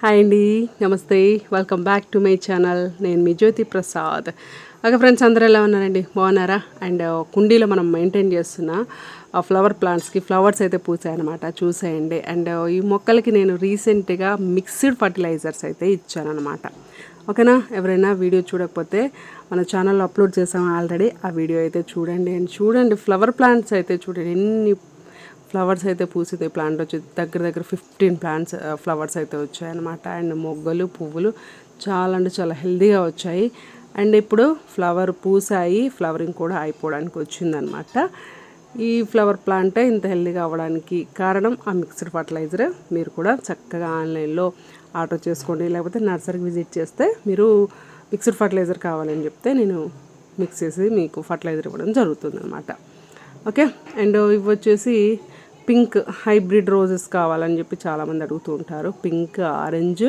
Hi అండి నమస్తే welcome back to my channel నేను మీ జ్యోతి ప్రసాద్. ఓకే ఫ్రెండ్స్ అందరూ ఎలా ఉన్నారండి? బాగున్నారా? అండ్ కుండీలో మనం మెయింటైన్ చేస్తున్న ఆ ఫ్లవర్ ప్లాంట్స్కి ఫ్లవర్స్ అయితే పూసాయన్నమాట. చూసేయండి. అండ్ ఈ మొక్కలకి నేను రీసెంట్గా మిక్స్డ్ ఫర్టిలైజర్స్ అయితే ఇచ్చానమాట ఓకేనా? ఎవరైనా వీడియో చూడకపోతే మన ఛానల్లో అప్లోడ్ చేసాం ఆల్రెడీ ఆ వీడియో అయితే చూడండి. అండ్ చూడండి ఫ్లవర్ ప్లాంట్స్ అయితే చూడండి. ఎన్ని ఫ్లవర్స్ అయితే పూసితే ప్లాంట్ వచ్చి దగ్గర దగ్గర ఫిఫ్టీన్ ప్లాంట్స్ ఫ్లవర్స్ అయితే వచ్చాయి అనమాట అండ్ మొగ్గలు పువ్వులు చాలా అంటే చాలా హెల్దీగా వచ్చాయి. అండ్ ఇప్పుడు ఫ్లవర్ పూసాయి ఫ్లవరింగ్ కూడా అయిపోవడానికి వచ్చిందనమాట ఈ ఫ్లవర్ ప్లాంట్ ఇంత హెల్దీగా అవ్వడానికి కారణం ఆ మిక్స్డ్ ఫర్టిలైజర్. మీరు కూడా చక్కగా ఆన్లైన్లో ఆర్డర్ చేసుకోండి. లేకపోతే నర్సరీకి విజిట్ చేస్తే మీరు మిక్స్డ్ ఫర్టిలైజర్ కావాలని చెప్తే నేను మిక్స్ చేసి మీకు ఫర్టిలైజర్ ఇవ్వడం జరుగుతుంది అనమాట ఓకే? అండ్ ఇవి వచ్చేసి పింక్ హైబ్రిడ్ రోజెస్ కావాలని చెప్పి చాలామంది అడుగుతూ ఉంటారు. పింక్ ఆరెంజ్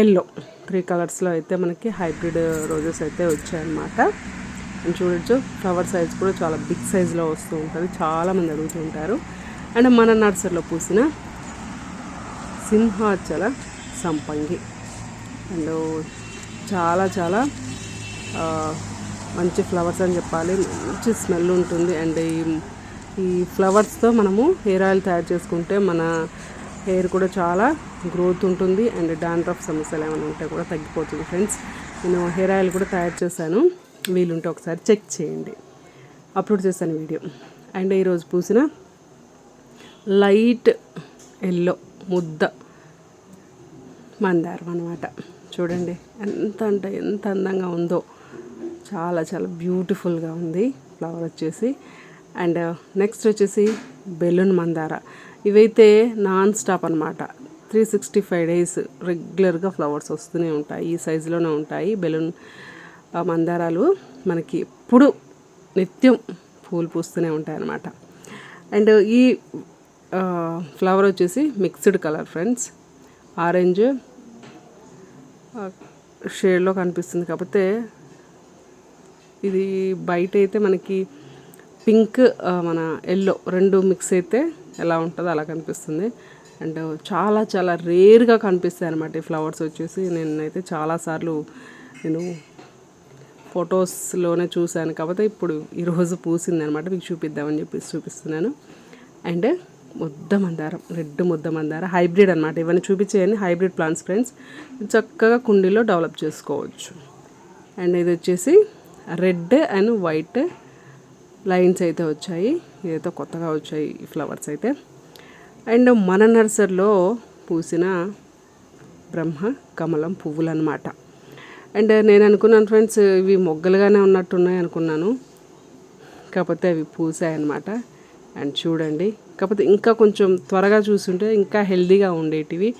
ఎల్లో త్రీ కలర్స్లో అయితే మనకి హైబ్రిడ్ రోజెస్ అయితే వచ్చాయన్నమాట. చూడొచ్చు ఫ్లవర్ సైజ్ కూడా చాలా బిగ్ సైజులో వస్తూ ఉంటుంది. చాలామంది అడుగుతూ ఉంటారు. అండ్ మన నర్సరీలో పూసిన సింహాచల సంపంగి. అండ్ చాలా చాలా మంచి ఫ్లవర్స్ అని చెప్పాలి. మంచి స్మెల్ ఉంటుంది. అండ్ ఈ ఈ ఫ్లవర్స్తో మనము హెయిర్ ఆయిల్ తయారు చేసుకుంటే మన హెయిర్ కూడా చాలా గ్రోత్ ఉంటుంది అండ్ డాండ్రఫ్ సమస్యలు ఏమైనా ఉంటే కూడా తగ్గిపోతుంది ఫ్రెండ్స్. నేను హెయిర్ ఆయిల్ కూడా తయారు చేశాను. వీలుంటే ఒకసారి చెక్ చేయండి. అప్లోడ్ చేశాను వీడియో. అండ్ ఈరోజు పూసిన లైట్ ఎల్లో ముద్ద మందారం అనమాట చూడండి ఎంత అంటే ఎంత అందంగా ఉందో. చాలా చాలా బ్యూటిఫుల్గా ఉంది. ఫ్లవర్ వచ్చేసి. అండ్ నెక్స్ట్ వచ్చేసి బెలూన్ మందార. ఇవైతే నాన్ స్టాప్ అనమాట త్రీ సిక్స్టీ ఫైవ్ డేస్ రెగ్యులర్గా ఫ్లవర్స్ వస్తూనే ఉంటాయి. ఈ సైజులోనే ఉంటాయి బెలూన్ మందారాలు. మనకి ఎప్పుడు నిత్యం పూలు పూస్తూనే ఉంటాయి అన్నమాట. అండ్ ఈ ఫ్లవర్ వచ్చేసి మిక్స్డ్ కలర్ ఫ్రెండ్స్. ఆరెంజ్ షేడ్లో కనిపిస్తుంది. కాకపోతే ఇది బయట అయితే మనకి పింక్ మన ఎల్లో రెండు మిక్స్ అయితే ఎలా ఉంటుందో అలా కనిపిస్తుంది. అండ్ చాలా చాలా రేర్గా కనిపిస్తాయి అనమాట ఈ ఫ్లవర్స్ వచ్చేసి. నేనైతే చాలాసార్లు నేను ఫొటోస్లోనే చూశాను. కాకపోతే ఇప్పుడు ఈరోజు పూసింది అనమాట మీకు చూపిద్దామని చెప్పి చూపిస్తున్నాను. అండ్ ముద్ద మందారం రెడ్ ముద్ద మందారం హైబ్రిడ్ అనమాట ఇవన్నీ చూపించేయని హైబ్రిడ్ ప్లాంట్స్ ఫ్రెండ్స్. చక్కగా కుండీలో డెవలప్ చేసుకోవచ్చు. అండ్ ఇది వచ్చేసి రెడ్ అండ్ వైట్ లైన్స్ అయితే వచ్చాయి. ఏదో కొత్తగా వచ్చాయి ఈ ఫ్లవర్స్ అయితే. అండ్ మన నర్సరీలో పూసిన బ్రహ్మ కమలం పువ్వులు అనమాట అండ్ నేను అనుకున్నాను ఫ్రెండ్స్ ఇవి మొగ్గలుగానే ఉన్నట్టున్నాయి అనుకున్నాను. కాకపోతే అవి పూసాయి అనమాట అండ్ చూడండి. కాకపోతే ఇంకా కొంచెం త్వరగా చూసుంటే ఇంకా హెల్దీగా ఉండేటివి.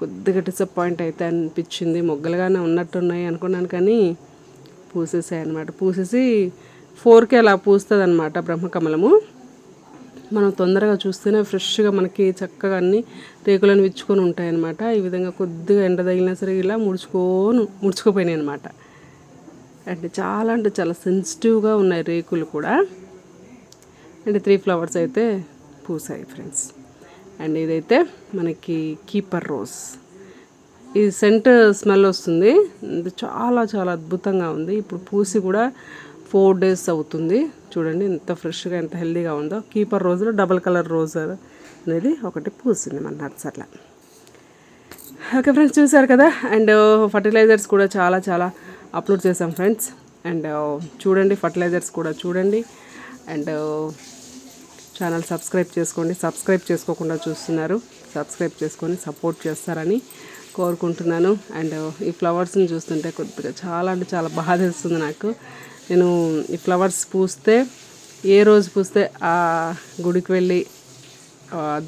కొద్దిగా డిసప్పాయింట్ అయితే అనిపించింది. మొగ్గలుగానే ఉన్నట్టున్నాయి అనుకున్నాను కానీ పూసేసాయి అనమాట పూసేసి ఫోర్కి అలా పూస్తుంది అనమాట బ్రహ్మకమలము. మనం తొందరగా చూస్తేనే ఫ్రెష్గా మనకి చక్కగా అన్ని రేకులను విచ్చుకొని ఉంటాయన్నమాట. ఈ విధంగా కొద్దిగా ఎండ తగిలినా సరే ఇలా ముడుచుకోను ముడుచుకుపోయినాయి అనమాట అంటే చాలా అంటే చాలా సెన్సిటివ్గా ఉన్నాయి రేకులు కూడా. అండ్ త్రీ ఫ్లవర్స్ అయితే పూసాయి ఫ్రెండ్స్. అండ్ ఇదైతే మనకి కీపర్ రోజ్. ఇది సెంట్ స్మెల్ వస్తుంది. చాలా చాలా అద్భుతంగా ఉంది. ఇప్పుడు పూసి కూడా ఫోర్ డేస్ అవుతుంది. చూడండి ఎంత ఫ్రెష్గా ఎంత హెల్దీగా ఉందో. కీపర్ రోజులో డబల్ కలర్ రోజ్ అనేది ఒకటి పూసింది మన నర్సర్లో ఓకే ఫ్రెండ్స్ చూసారు కదా? అండ్ uh, ఫర్టిలైజర్స్ కూడా చాలా చాలా అప్లోడ్ చేసాం ఫ్రెండ్స్. అండ్ uh, చూడండి ఫర్టిలైజర్స్ కూడా చూడండి. అండ్ uh, ఛానల్ సబ్స్క్రైబ్ చేసుకోండి. సబ్స్క్రైబ్ చేసుకోకుండా చూస్తున్నారు. సబ్స్క్రైబ్ చేసుకొని సపోర్ట్ చేస్తారని. కోరుకుంటున్నాను. అండ్ ఈ ఫ్లవర్స్ని చూస్తుంటే కొద్దిగా చాలా అంటే చాలా బాధ వేస్తుంది నాకు. నేను ఈ ఫ్లవర్స్ పూస్తే ఏ రోజు పూస్తే ఆ గుడికి వెళ్ళి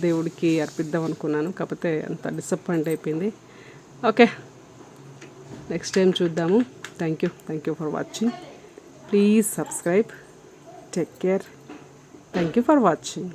దేవుడికి అర్పిద్దాం అనుకున్నాను. కాకపోతే అంత డిసప్పాయింట్ అయిపోయింది. ఓకే. నెక్స్ట్ టైం చూద్దాము. Thank you thank you for watching please subscribe take care thank you for watching